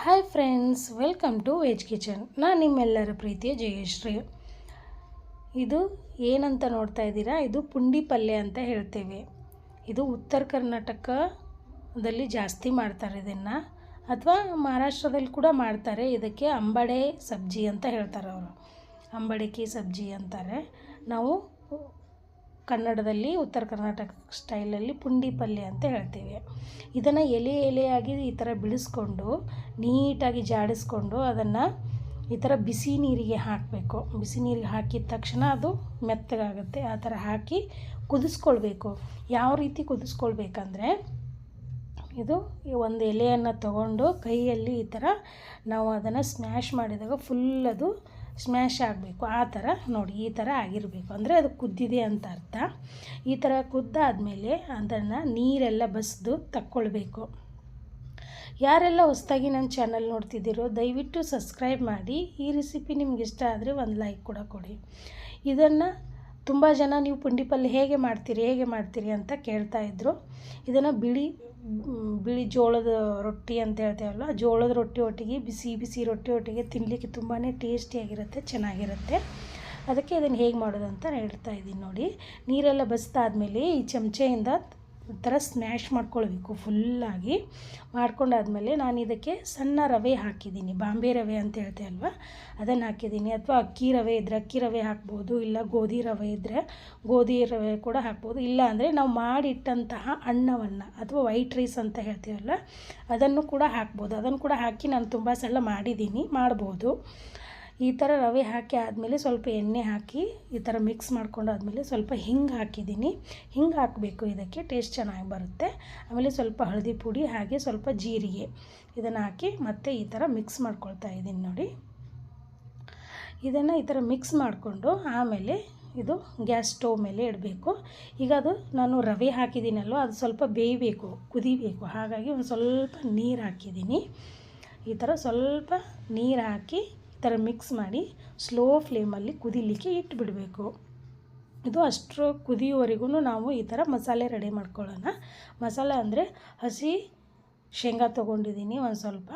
Hi friends welcome to veg kitchen ನಾನು ನಿಮ್ಮೆಲ್ಲರ ಪ್ರೀತಿಯ ಜಯಶ್ರೀ. ಇದು ಏನಂತ ನೋಡ್ತಾ ಇದ್ದೀರಾ? ಇದು ಪುಂಡಿ ಪಲ್ಯ ಅಂತ ಹೇಳ್ತೇವೆ. ಇದು ಉತ್ತರ ಕರ್ನಾಟಕದಲ್ಲಿ ಜಾಸ್ತಿ ಮಾಡ್ತಾರೆ ಇದನ್ನು. ಅಥವಾ ಮಹಾರಾಷ್ಟ್ರದಲ್ಲಿ ಕೂಡ ಮಾಡ್ತಾರೆ. ಇದಕ್ಕೆ ಅಂಬಡೆ ಸಬ್ಜಿ ಅಂತ ಹೇಳ್ತಾರೆ ಅವರು. ಅಂಬಡಿಕೆ ಸಬ್ಜಿ ಅಂತಾರೆ. ನಾವು ಕನ್ನಡದಲ್ಲಿ ಉತ್ತರ ಕರ್ನಾಟಕ ಸ್ಟೈಲಲ್ಲಿ ಪುಂಡಿ ಪಲ್ಯ ಅಂತ ಹೇಳ್ತೀವಿ. ಇದನ್ನು ಎಲೆ ಎಲೆಯಾಗಿ ಈ ಥರ ಬಿಡಿಸ್ಕೊಂಡು ನೀಟಾಗಿ ಜಾಡಿಸ್ಕೊಂಡು ಅದನ್ನು ಈ ಥರ ಬಿಸಿ ನೀರಿಗೆ ಹಾಕಬೇಕು. ಬಿಸಿ ನೀರಿಗೆ ಹಾಕಿದ ತಕ್ಷಣ ಅದು ಮೆತ್ತಗಾಗುತ್ತೆ. ಆ ಥರ ಹಾಕಿ ಕುದಿಸ್ಕೊಳ್ಬೇಕು. ಯಾವ ರೀತಿ ಕುದಿಸ್ಕೊಳ್ಬೇಕಂದ್ರೆ, ಇದು ಒಂದು ಎಲೆಯನ್ನು ತಗೊಂಡು ಕೈಯಲ್ಲಿ ಈ ಥರ ನಾವು ಅದನ್ನು ಸ್ಮ್ಯಾಶ್ ಮಾಡಿದಾಗ ಫುಲ್ ಅದು ಸ್ಮ್ಯಾಶ್ ಆಗಬೇಕು, ಆ ಥರ ನೋಡಿ, ಈ ಥರ ಆಗಿರಬೇಕು. ಅಂದರೆ ಅದು ಕುದ್ದಿದೆ ಅಂತ ಅರ್ಥ. ಈ ಥರ ಕುದ್ದಾದಮೇಲೆ ಅದನ್ನು ನೀರೆಲ್ಲ ಬಸಿದು ತಕ್ಕೊಳ್ಬೇಕು. ಯಾರೆಲ್ಲ ಹೊಸ್ದಾಗಿ ನನ್ನ ಚಾನಲ್ ನೋಡ್ತಿದ್ದೀರೋ, ದಯವಿಟ್ಟು ಸಬ್ಸ್ಕ್ರೈಬ್ ಮಾಡಿ. ಈ ರೆಸಿಪಿ ನಿಮ್ಗೆ ಇಷ್ಟ ಆದರೆ ಒಂದು ಲೈಕ್ ಕೂಡ ಕೊಡಿ. ಇದನ್ನು ತುಂಬ ಜನ ನೀವು ಪುಂಡಿ ಪಲ್ಯ ಹೇಗೆ ಮಾಡ್ತೀರಿ ಹೇಗೆ ಮಾಡ್ತೀರಿ ಅಂತ ಕೇಳ್ತಾ ಇದ್ದರು ಇದನ್ನು ಬಿಳಿ ಬಿಳಿ ಜೋಳದ ರೊಟ್ಟಿ ಅಂತ ಹೇಳ್ತೇವಲ್ಲ, ಜೋಳದ ರೊಟ್ಟಿ ಒಟ್ಟಿಗೆ, ಬಿಸಿ ಬಿಸಿ ರೊಟ್ಟಿ ಒಟ್ಟಿಗೆ ತಿನ್ನಲಿಕ್ಕೆ ತುಂಬಾ ಟೇಸ್ಟಿಯಾಗಿರುತ್ತೆ ಚೆನ್ನಾಗಿರುತ್ತೆ. ಅದಕ್ಕೆ ಇದನ್ನು ಹೇಗೆ ಮಾಡೋದು ಅಂತ ಹೇಳ್ತಾ ಇದ್ದೀನಿ ನೋಡಿ. ನೀರೆಲ್ಲ ಬಸ್ತಾದ್ಮೇಲೆ ಈ ಚಮಚೆಯಿಂದ ಥರ ಸ್ಮ್ಯಾಶ್ ಮಾಡ್ಕೊಳ್ಬೇಕು ಫುಲ್ಲಾಗಿ ಮಾಡ್ಕೊಂಡಾದಮೇಲೆ ನಾನು ಇದಕ್ಕೆ ಸಣ್ಣ ರವೆ ಹಾಕಿದ್ದೀನಿ. ಬಾಂಬೆ ರವೆ ಅಂತ ಹೇಳ್ತೆ ಅಲ್ವಾ? ಅದನ್ನು ಹಾಕಿದ್ದೀನಿ. ಅಥವಾ ಅಕ್ಕಿ ರವೆ ಇದ್ದರೆ ಅಕ್ಕಿ ರವೆ ಹಾಕ್ಬೋದು, ಇಲ್ಲ ಗೋಧಿ ರವೆ ಇದ್ದರೆ ಗೋಧಿ ರವೆ ಕೂಡ ಹಾಕ್ಬೋದು. ಇಲ್ಲ ಅಂದರೆ ನಾವು ಮಾಡಿಟ್ಟಂತಹ ಅನ್ನವನ್ನು ಅಥವಾ ವೈಟ್ ರೈಸ್ ಅಂತ ಹೇಳ್ತೀವಲ್ಲ ಅದನ್ನು ಕೂಡ ಹಾಕ್ಬೋದು. ಅದನ್ನು ಕೂಡ ಹಾಕಿ ನಾನು ತುಂಬ ಸಲ ಮಾಡಿದ್ದೀನಿ, ಮಾಡ್ಬೋದು. ಈ ಥರ ರವೆ ಹಾಕಿ ಆದಮೇಲೆ ಸ್ವಲ್ಪ ಎಣ್ಣೆ ಹಾಕಿ ಈ ಥರ ಮಿಕ್ಸ್ ಮಾಡ್ಕೊಂಡಾದಮೇಲೆ ಸ್ವಲ್ಪ ಹಿಂಗೆ ಹಾಕಿದ್ದೀನಿ. ಹಿಂಗೆ ಹಾಕಬೇಕು, ಇದಕ್ಕೆ ಟೇಸ್ಟ್ ಚೆನ್ನಾಗಿ ಬರುತ್ತೆ. ಆಮೇಲೆ ಸ್ವಲ್ಪ ಹಳದಿ ಪುಡಿ ಹಾಗೆ ಸ್ವಲ್ಪ ಜೀರಿಗೆ ಇದನ್ನು ಹಾಕಿ ಮತ್ತೆ ಈ ಥರ ಮಿಕ್ಸ್ ಮಾಡ್ಕೊಳ್ತಾ ಇದ್ದೀನಿ ನೋಡಿ. ಇದನ್ನು ಈ ಥರ ಮಿಕ್ಸ್ ಮಾಡಿಕೊಂಡು ಆಮೇಲೆ ಇದು ಗ್ಯಾಸ್ ಸ್ಟೋವ್ ಮೇಲೆ ಇಡಬೇಕು. ಈಗ ಅದು ನಾನು ರವೆ ಹಾಕಿದ್ದೀನಲ್ವ, ಅದು ಸ್ವಲ್ಪ ಬೇಯಬೇಕು, ಕುದಿಬೇಕು. ಹಾಗಾಗಿ ಒಂದು ಸ್ವಲ್ಪ ನೀರು ಹಾಕಿದ್ದೀನಿ. ಈ ಥರ ಸ್ವಲ್ಪ ನೀರು ಹಾಕಿ ಥರ ಮಿಕ್ಸ್ ಮಾಡಿ ಸ್ಲೋ ಫ್ಲೇಮಲ್ಲಿ ಕುದಿಲಿಕ್ಕೆ ಇಟ್ಬಿಡಬೇಕು. ಇದು ಅಷ್ಟು ಕುದಿಯುವವರೆಗೂ ನಾವು ಈ ಥರ ಮಸಾಲೆ ರೆಡಿ ಮಾಡ್ಕೊಳ್ಳೋಣ. ಮಸಾಲೆ ಅಂದರೆ ಹಸಿ ಶೇಂಗಾ ತೊಗೊಂಡಿದ್ದೀನಿ ಒಂದು ಸ್ವಲ್ಪ.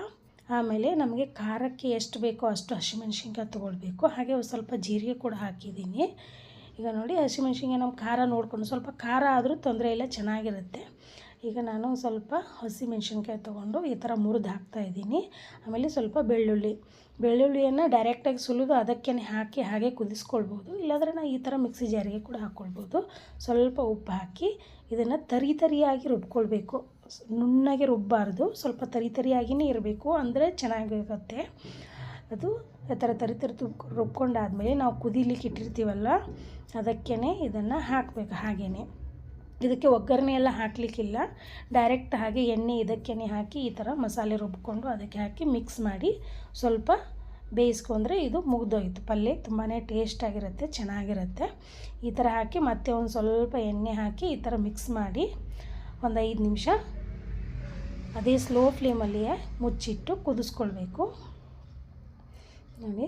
ಆಮೇಲೆ ನಮಗೆ ಖಾರಕ್ಕೆ ಎಷ್ಟು ಬೇಕೋ ಅಷ್ಟು ಹಸಿಮೆಣ್ಸಿನ್ಕಾಯಿ ತೊಗೊಳ್ಬೇಕು. ಹಾಗೆ ಒಂದು ಸ್ವಲ್ಪ ಜೀರಿಗೆ ಕೂಡ ಹಾಕಿದ್ದೀನಿ. ಈಗ ನೋಡಿ ಹಸಿಮೆಣ್ಸಿನ್ಕಾಯಿ ನಮ್ಮ ಖಾರ ನೋಡಿಕೊಂಡು ಸ್ವಲ್ಪ ಖಾರ ಆದರೂ ತೊಂದರೆ ಇಲ್ಲ, ಚೆನ್ನಾಗಿರುತ್ತೆ. ಈಗ ನಾನು ಸ್ವಲ್ಪ ಹಸಿ ಮೆಣಸಿನ್ಕಾಯಿ ತೊಗೊಂಡು ಈ ಥರ ಮುರಿದು ಹಾಕ್ತಾಯಿದ್ದೀನಿ ಆಮೇಲೆ ಸ್ವಲ್ಪ ಬೆಳ್ಳುಳ್ಳಿ. ಬೆಳ್ಳುಳ್ಳಿಯನ್ನು ಡೈರೆಕ್ಟಾಗಿ ಸುಲಿದು ಅದಕ್ಕೆ ಹಾಕಿ ಹಾಗೆ ಕುದಿಸ್ಕೊಳ್ಬೋದು. ಇಲ್ಲಾಂದರೆ ನಾನು ಈ ಥರ ಮಿಕ್ಸಿ ಜಾರಿಗೆ ಕೂಡ ಹಾಕ್ಕೊಳ್ಬೋದು ಸ್ವಲ್ಪ ಉಪ್ಪು ಹಾಕಿ ಇದನ್ನು ತರಿ ತರಿಯಾಗಿ ರುಬ್ಕೊಳ್ಬೇಕು. ನುಣ್ಣಗೆ ರುಬ್ಬಾರ್ದು. ಸ್ವಲ್ಪ ತರಿ ತರಿಯಾಗಿಯೇ ಇರಬೇಕು. ಅಂದರೆ ಚೆನ್ನಾಗಿರುತ್ತೆ. ಅದು ಆ ಥರ ತರಿ ತರಿ ತುಬ್ ರುಬ್ಕೊಂಡಾದಮೇಲೆ ನಾವು ಕುದಿಲಿಕ್ಕೆ ಇಟ್ಟಿರ್ತೀವಲ್ಲ ಅದಕ್ಕೇ ಇದನ್ನು ಹಾಕಬೇಕು ಹಾಗೇ ಇದಕ್ಕೆ ಒಗ್ಗರಣೆ ಎಲ್ಲ ಹಾಕಲಿಕ್ಕಿಲ್ಲ. ಡೈರೆಕ್ಟ್ ಹಾಗೆ ಎಣ್ಣೆ ಇದಕ್ಕೆನೇ ಹಾಕಿ ಈ ಥರ ಮಸಾಲೆ ರುಬ್ಕೊಂಡು ಅದಕ್ಕೆ ಹಾಕಿ ಮಿಕ್ಸ್ ಮಾಡಿ ಸ್ವಲ್ಪ ಬೇಯಿಸ್ಕೊಂಡ್ರೆ ಇದು ಮುಗ್ದೋಯ್ತು. ಪಲ್ಯ ತುಂಬಾ ಟೇಸ್ಟಾಗಿರುತ್ತೆ ಚೆನ್ನಾಗಿರುತ್ತೆ. ಈ ಥರ ಹಾಕಿ ಮತ್ತೆ ಒಂದು ಸ್ವಲ್ಪ ಎಣ್ಣೆ ಹಾಕಿ ಈ ಥರ ಮಿಕ್ಸ್ ಮಾಡಿ ಒಂದು ಐದು ನಿಮಿಷ ಅದೇ ಸ್ಲೋ ಫ್ಲೇಮಲ್ಲಿಯೇ ಮುಚ್ಚಿಟ್ಟು ಕುದಿಸ್ಕೊಳ್ಬೇಕು. ನೋಡಿ.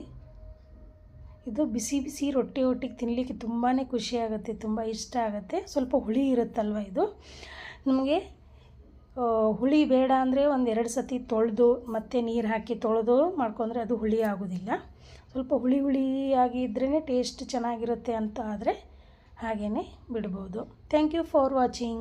ಇದು ಬಿಸಿ ಬಿಸಿ ರೊಟ್ಟಿ ಒಟ್ಟಿಗೆ ತಿನ್ನಲಿಕ್ಕೆ ತುಂಬಾ ಖುಷಿಯಾಗುತ್ತೆ ತುಂಬ ಇಷ್ಟ ಆಗುತ್ತೆ. ಸ್ವಲ್ಪ ಹುಳಿ ಇರುತ್ತಲ್ವ ಇದು? ನಮಗೆ ಹುಳಿ ಬೇಡ ಅಂದರೆ ಒಂದು ಎರಡು ಸತಿ ತೊಳೆದು ಮತ್ತೆ ನೀರು ಹಾಕಿ ತೊಳೆದು ಮಾಡ್ಕೊಂಡ್ರೆ ಅದು ಹುಳಿ ಆಗೋದಿಲ್ಲ. ಸ್ವಲ್ಪ ಹುಳಿ ಹುಳಿಯಾಗಿ ಇದ್ರೇ ಟೇಸ್ಟ್ ಚೆನ್ನಾಗಿರುತ್ತೆ ಅಂತ ಆದರೆ ಹಾಗೇ ಬಿಡ್ಬೋದು. Thank you for watching